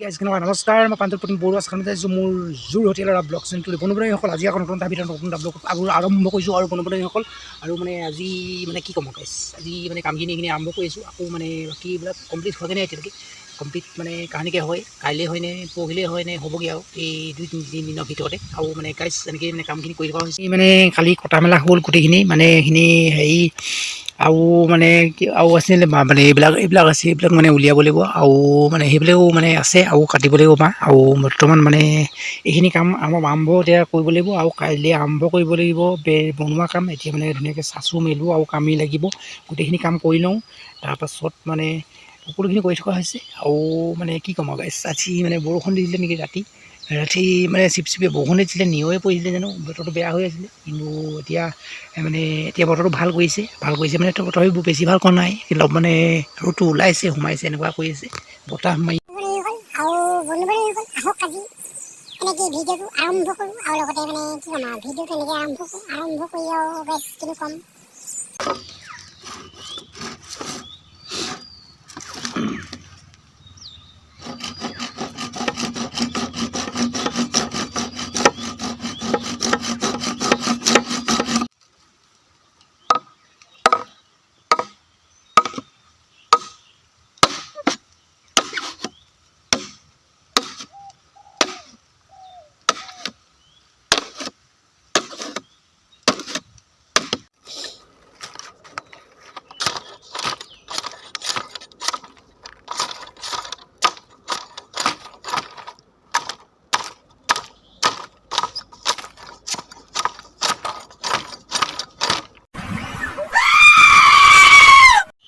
Guys কেনেকুৱা? নমস্কাৰ মই প্ৰাঞ্জল প্ৰতিম বৰুৱা চাকামতে আহিছোঁ মোৰ জোৰ হোটেলৰ ব্লগ চেনেলটো বনবনীসকল আজি আকৌ নতুন ভিতৰত নতুন ব্লগ আৰু আৰম্ভ কৰিছোঁ আৰু বনবনীসকল আৰু মানে আজি মানে কি ক'ম গাইজ আজি মানে কামখিনি এইখিনি আৰম্ভ কৰিছোঁ আকৌ মানে বাকীবিলাক কমপ্লিট হোৱাগৈ নাই এতিয়ালৈকে। কমপ্লিট মানে কাহানিকৈ হয় কাইলৈ হয় নে পৰহিলৈ হয় নে হ'বগৈ আৰু এই দুই তিনি তিনিদিনৰ ভিতৰতে। আৰু মানে গাইজ এনেকৈ মানে কামখিনি কৰি থকা হৈছে। মানে কালি কটা মেলা হ'ল গোটেইখিনি। মানে এইখিনি হেৰি আৰু মানে আৰু আছিলে মানে এইবিলাক এইবিলাক আছে এইবিলাক মানে উলিয়াব লাগিব। আৰু মানে সেইবিলাকো মানে আছে আৰু কাটিব লাগিব বা আৰু বৰ্তমান মানে এইখিনি কাম আমাৰ আৰম্ভ এতিয়া কৰিব লাগিব আৰু কাইলৈ আৰম্ভ কৰিব লাগিব বনোৱা কাম। এতিয়া মানে ধুনীয়াকৈ চাচো মেলোঁ আৰু কামি লাগিব। গোটেইখিনি কাম কৰি লওঁ। তাৰপাছত মানে সকলোখিনি কৰি থকা হৈছে। আৰু মানে কি ক'ম আৰু আজি মানে বৰষুণ দিছিলে নেকি ৰাতি? ৰাতি মানে চিপ চিপে বৰষুণ দিছিলে নিয়ৰে পৰিছিলে জানো, বতৰটো বেয়া হৈ আছিলে। কিন্তু এতিয়া মানে এতিয়া বতৰটো ভালো কৰিছে ভালো কৰিছে মানে তথাপিও বেছি ভালো কৰা নাই অলপ মানে ৰ'দটো ওলাইছে, সোমাইছে, এনেকুৱা কৰি আছে, বতাহ মাৰি। এনেকৈ ভিডিঅ'টো আৰম্ভ কৰোঁ, আৰু লগতে মানে কি ক'ম আৰু, ভিডিঅ'টো এনেকৈ আৰম্ভ কৰোঁ, আৰম্ভ কৰি আৰু বেছ কিনো ক'ম।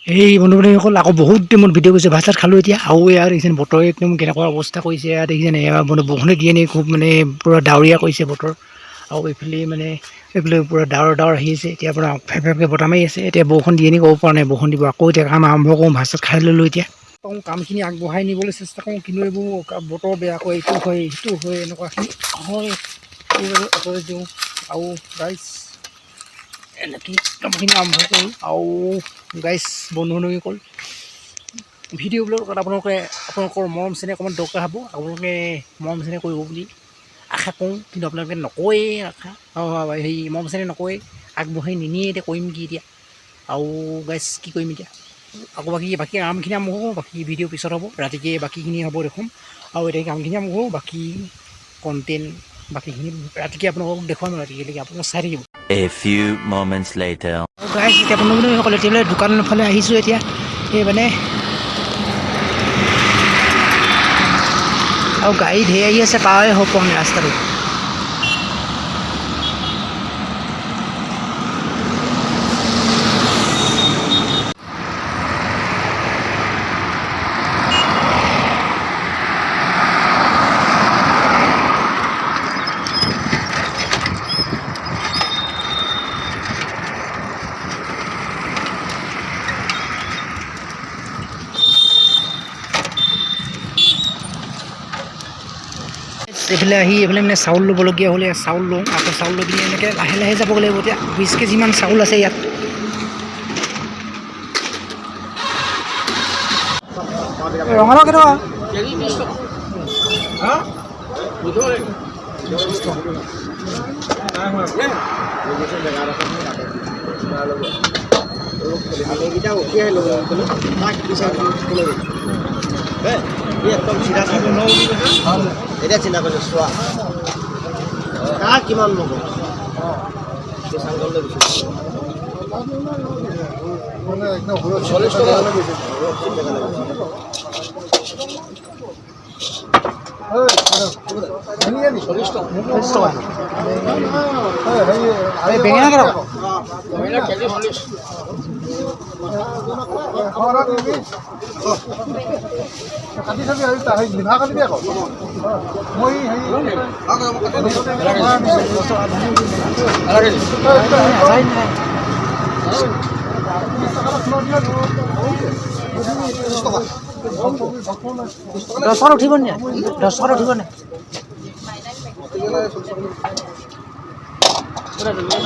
এই বন্ধু বান্ধৱীসকল আকৌ বহুত দিনত ভিডিঅ' কৰিছে ভাত খালোঁ এতিয়া। আৰু ইয়াৰ দেখিছেনে বতৰ একদম কেনেকুৱা অৱস্থা কৰিছে ইয়াত দেখিছেনে বন্ধু বৰষুণে দিয়ে নি খুব মানে পূৰা ডাৱৰীয়া কৰিছে বতৰ। আৰু এইফালে মানে এইফালে পূৰা ডাৱৰ ডাৱৰ আহি আছে। এতিয়া আপোনাৰ ফেৰ ফেৰকৈ বতাহ মাৰি আছে। এতিয়া বৰষুণ দিয়ে নি ক'ব পৰা নাই বৰষুণ দিব। আকৌ এতিয়া কাম আৰম্ভ কৰোঁ ভাত চাত খাই ল'লোঁ এতিয়া। কওঁ কামখিনি আগবঢ়াই নিবলৈ চেষ্টা কৰোঁ কিন্তু এইবোৰ বতৰ বেয়া হয় ইটো হয় সিটো হয় এনেকুৱাখিনি। হয় আঁতৰাই দিওঁ। আৰু ৰাইচ এনেকৈ কামখিনি আৰম্ভ কৰোঁ আৰু গাইজ বন্ধু বান্ধৱীসকল ভিডিঅ'বিলাকত আপোনালোকে, আপোনালোকৰ মৰম চেনেহ অকণমান দৰকাৰ হ'ব, আপোনালোকে মৰম চেনেহ কৰিব বুলি আশা কৰোঁ, কিন্তু আপোনালোকে নকয়ে আশা। হেৰি মৰম চেনেহ নকয়ে, আগবঢ়াই নিনিয়ে এতিয়া, কৰিম কি এতিয়া। আৰু গাইজ কি কৰিম এতিয়া? আকৌ বাকী বাকী কামখিনি আৰম্ভ কৰোঁ, বাকী ভিডিঅ' পিছত হ'ব, ৰাতিকৈ বাকীখিনি হ'ব দেখোন। আৰু এতিয়া কামখিনি আৰম্ভ কৰোঁ, বাকী কণ্টেণ্ট বাকীখিনি ৰাতিকৈ আপোনালোকক দেখুৱাম ৰাতিলৈকে আপোনালোক চাই থাকিব। A few moments later. Guys এতিয়া বন্ধু বান্ধৱীসকল এতিয়া বোলে দোকানৰ ফালে আহিছোঁ এতিয়া এই মানে আৰু গাড়ী ধেৰ আহি আছে পাৱাই হ'ব পোৱা নাই ৰাস্তাটো এইফালে আহি এইফালে মানে চাউল ল'বলগীয়া হ'লে চাউল লওঁ, আকৌ চাউল লৈ পিনি এনেকৈ লাহে লাহে যাব লাগিব, এতিয়া বিছ কেজিমান চাউল আছে ইয়াত। ৰঙালাও কেনেকুৱা? তাক বিচাৰি এতিয়া চিন্তা কৰিছোঁ চোৱা। কাক কিমান ল'ব? এই চাংকললৈ গৈছোঁ চল্লিছ টকা চল্লিছ টকা চল্লিছ টকা। বেঙেনা কেজি চল্লিছ কাটি চাবি আৰু সেই লিভা কাটিবি আকৌ মই নাই উঠিব নি দহত উঠিব নি। Gracias.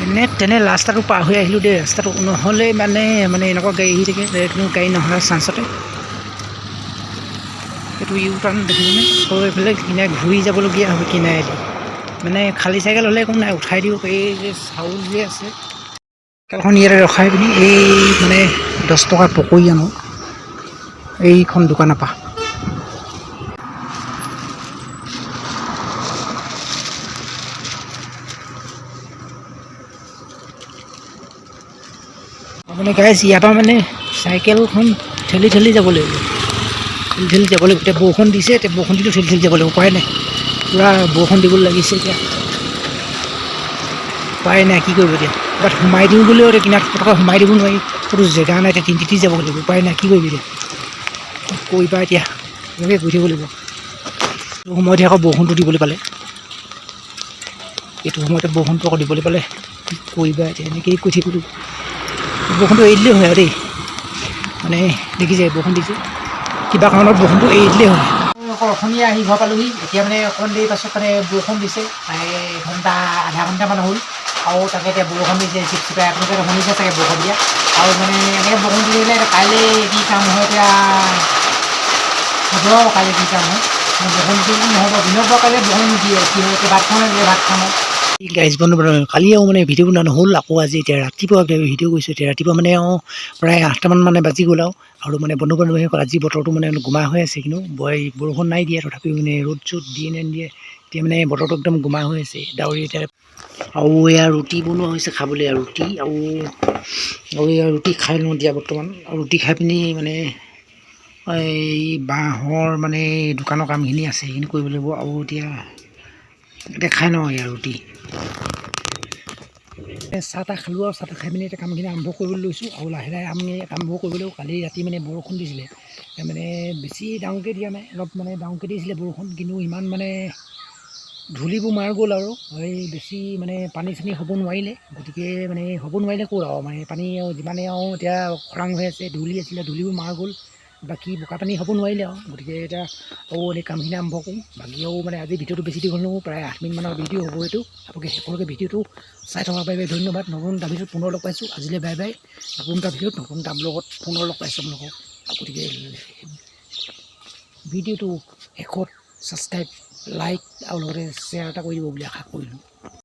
যেনে তেনে ৰাস্তাটো পাৰ হৈ আহিলোঁ দেই। ৰাস্তাটো নহ'লে মানে মানে এনেকুৱা গাড়ী আহি থাকে কোনো গাড়ী নহাৰ চান্সতে। এইটো ইউ টাৰ্ণ দেখিছেনে আকৌ এইফালে কিনাৰে ঘূৰি যাবলগীয়া হয় কিনাৰেদি। মানে খালী চাইকেল হ'লে একো নাই, উঠাই দিব এই যে চাউল যে আছে চাইকেলখন ইয়াতে ৰখাই পিনি, এই মানে দহ টকাৰ পকৰি আনো। এইখন দোকানৰ পৰা। মানে গাইজ ইয়াৰ পৰা মানে চাইকেলখন ঠেলি ঠেলি যাব লাগিব। ঠেলি ঠেলি যাব লাগিব। এতিয়া বৰষুণ দিছে, এতিয়া বৰষুণ দিলেও ঠেলি ঠেলি যাব লাগিব। উপায় নাই। পূৰা বৰষুণ দিবলৈ লাগিছে এতিয়া। উপায় নাই, কি কৰিব এতিয়া? ক'ৰবাত সোমাই দিওঁ বুলিও এতিয়া কিনাৰত পটককৈ সোমাই দিব নোৱাৰি। ক'তো জেগা নাই এতিয়া তিতি যাব লাগিব। উপায় নাই, কি কৰিবি এতিয়া? কৰিবা এতিয়া? এনেকৈ গৈ থাকিব লাগিব। এইটো সময়তে আকৌ বৰষুণটো দিবলৈ পালে। এইটো সময়তে বৰষুণটো আকৌ দিবলৈ পালে। কি কৰিবা এতিয়া? এনেকৈয়ে কৈ থাকিব লাগিব। বৰষুণটো এৰি দিলেই হয় আৰু দেই। মানে দেখিছে বৰষুণ দিছে। কিবা কাৰণত বৰষুণটো এৰি দিলেই হয় অসমীয়া আহি ঘৰ পালোহি। এতিয়া মানে অকণমান দেৰি পাছত মানে বৰষুণ দিছে। প্ৰায় এঘণ্টা, আধা ঘণ্টামান হ'ল। আৰু তাকে এতিয়া বৰষুণ দিছে চিপ চিপাই। আপোনালোকে শুনিছে চাগে বৰষুণ দিয়া। আৰু মানে এনেকৈ বৰষুণ দি এতিয়া কাইলৈ কি কাম হয় এতিয়া? হ'ব কাইলৈ কি কাম হয়। বৰষুণ দিলে নহ'ব। দিনৰ পৰা কাইলৈ বৰষুণ নিদিয়ে। কি হয় এতিয়া ভাত খাওঁ ভাত খাওঁ গাইজ বন্ধ কালি আৰু মানে ভিডিঅ' বনোৱা নহ'ল আকৌ আজি এতিয়া ৰাতিপুৱা ভিডিঅ' কৰিছোঁ এতিয়া ৰাতিপুৱা মানে আৰু প্ৰায় আঠটামান মানে বাজি গ'ল আৰু আৰু মানে বন্ধু বান্ধৱীসকল আজি বতৰটো মানে গোমা হৈ আছে কিন্তু বৰ বৰষুণ নাই দিয়া তথাপিও মানে ৰ'দ চ'দ দিয়ে নে নিদিয়ে এতিয়া মানে বতৰটো একদম গোমা হৈ আছে ডাৱৰী এতিয়া আৰু এয়া ৰুটি বনোৱা হৈছে খাবলৈ আৰু ৰুটি আৰু আৰু এয়া ৰুটি খাই লওঁ দিয়া বৰ্তমান ৰুটি খাই পিনি মানে এই বাঁহৰ মানে দোকানৰ কামখিনি আছে সেইখিনি কৰিব লাগিব আৰু এতিয়া এতিয়া খাই লওঁ এয়া ৰুটি। চাহ খালোঁ আৰু চাহ খাই পিনি এতিয়া কামখিনি আৰম্ভ কৰিবলৈ লৈছোঁ। আৰু লাহে লাহে আমি আৰম্ভ কৰিবলৈও কালি ৰাতি মানে বৰষুণ দিছিলে। মানে বেছি ডাঙৰকৈ দিয়া নাই অলপ মানে ডাঙৰকৈ দিছিলে বৰষুণ কিন্তু ইমান মানে ধূলিবোৰ মাৰ গ'ল আৰু। এই বেছি মানে পানী চানী হ'ব নোৱাৰিলে গতিকে মানে হ'ব নোৱাৰিলে ক'ৰ আৰু মানে পানী আৰু যিমানে আৰু এতিয়া খৰাং হৈ আছে ধূলি আছিলে ধূলিবোৰ মাৰ গ'ল। বাকী বোকা পানী হ'ব নোৱাৰিলে আৰু। গতিকে এতিয়া আৰু এনেই কামখিনি আৰম্ভ কৰোঁ। বাকী আৰু মানে আজি ভিডিঅ'টো বেছি দীঘল নহ'ব, প্ৰায় আঠ মিনিটমানৰ ভিডিঅ' হ'ব এইটো। আপোনালোকে সকলোকে ভিডিঅ'টো চাই থকাৰ বাবে ধন্যবাদ। নতুন এটা পুনৰ লগ পাইছোঁ। আজিলৈ বাই বাই। নতুন এটা ভিডিঅ'ত নতুন এটা ব্লগত পুনৰ লগ পাইছোঁ আপোনালোকক। গতিকে ভিডিঅ'টো শেষত ছাবস্ক্ৰাইব লাইক আৰু লগতে শ্বেয়াৰ এটা কৰি দিব বুলি আশা কৰিলোঁ।